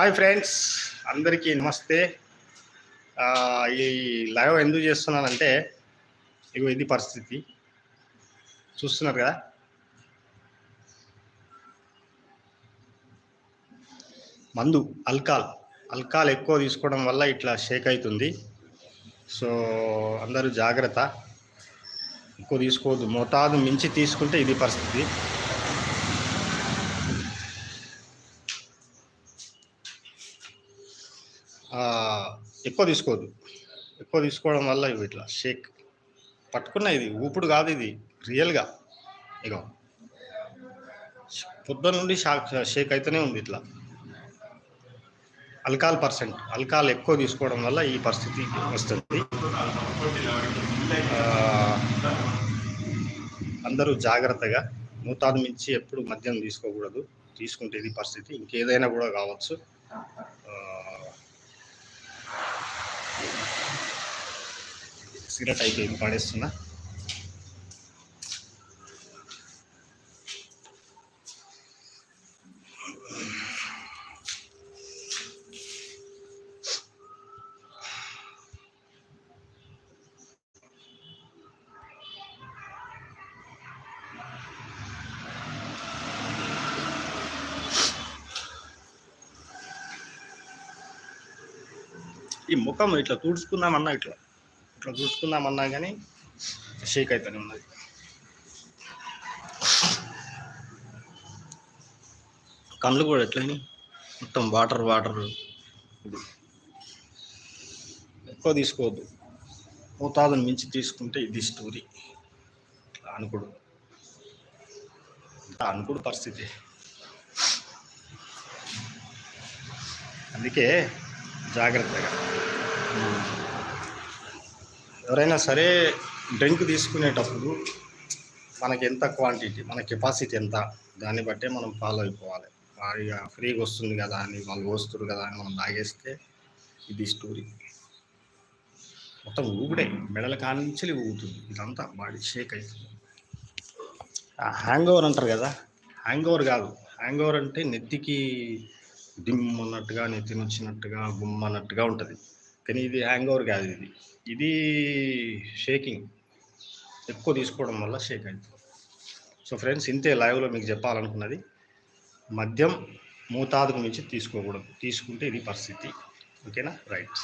Hi friends అందరికీ నమస్తే. ఈ లైవ్ ఎందుకు చేస్తున్నానంటే ఇగో ఇది పరిస్థితి. చూస్తున్నారు కదా? మందు అల్కాల్. అల్కాల్ ఎక్కువ తీసుకోవడం వల్ల ఇట్లా షేక్ అవుతుంది. సో అందరూ జాగ్రత్త. ఎక్కువ తీసుకోవద్దు. మోతాదు మించి తీసుకుంటే ఇది పరిస్థితి. ఎక్కువ తీసుకోవద్దు. ఎక్కువ తీసుకోవడం వల్ల ఇవి ఇట్లా షేక్. పట్టుకున్న ఇది ఊపుడు కాదు ఇది రియల్గా. ఇగో. పొద్దున నుండి షాక్ షేక్ అయితేనే ఉంది ఇట్లా. అల్కాల్ పర్సెంట్ అల్కాల్ ఎక్కువ తీసుకోవడం వల్ల ఈ పరిస్థితి వస్తుంది. అందరూ జాగ్రత్తగా మోతాదు మించి ఎప్పుడు మద్యం తీసుకోకూడదు. తీసుకుంటే ఇది పరిస్థితి. ఇంకేదైనా కూడా కావచ్చు. సిగరెట్ అయిపోయింది పడేస్తున్నా. ఈ ముఖం ఇట్లా తుడుచుకుందామన్నా ఇట్లా. ఇట్లా తుడుచుకుందామన్నా కానీ షేక్ అయితేనే ఉన్నది. కళ్ళు కూడా ఎట్లని మొత్తం వాటర్ వాటర్. ఎక్కువ తీసుకోవద్దు. మోతాదుని మించి తీసుకుంటే ఇది స్టోరీ ఇట్లా అనుకుడు. అనుకుడు పరిస్థితి. అందుకే జాగ్రత్తగా. ఎవరైనా సరే డ్రింక్ తీసుకునేటప్పుడు మనకి ఎంత క్వాంటిటీ మన కెపాసిటీ ఎంత దాన్ని బట్టే మనం ఫాలో అయిపోవాలి. ఇక ఫ్రీగా వస్తుంది కదా అని వాళ్ళు వస్తారు కదా అని మనం తాగేస్తే ఇది స్టోరీ. మొత్తం ఊగుడే మెడల కానించి ఊగుతుంది. ఇదంతా బాడీ షేక్ అవుతుంది హ్యాంగ్ ఓవర్ అంటారు కదా హ్యాంగ్ ఓవర్ కాదు. హ్యాంగ్ ఓవర్ అంటే నెత్తికి డిమ్ అన్నట్టుగా నెత్తి వచ్చినట్టుగా గుమ్ అన్నట్టుగా ఉంటుంది. కానీ ఇది హ్యాంగ్ ఓవర్ కాదు ఇది. ఇది షేకింగ్ ఎక్కువ తీసుకోవడం వల్ల షేక్ అవుతుంది సో ఫ్రెండ్స్ ఇంతే లైవ్లో మీకు చెప్పాలనుకున్నది. మద్యం మోతాదుకు మించి తీసుకోకూడదు. తీసుకుంటే ఇది పరిస్థితి. ఓకేనా? రైట్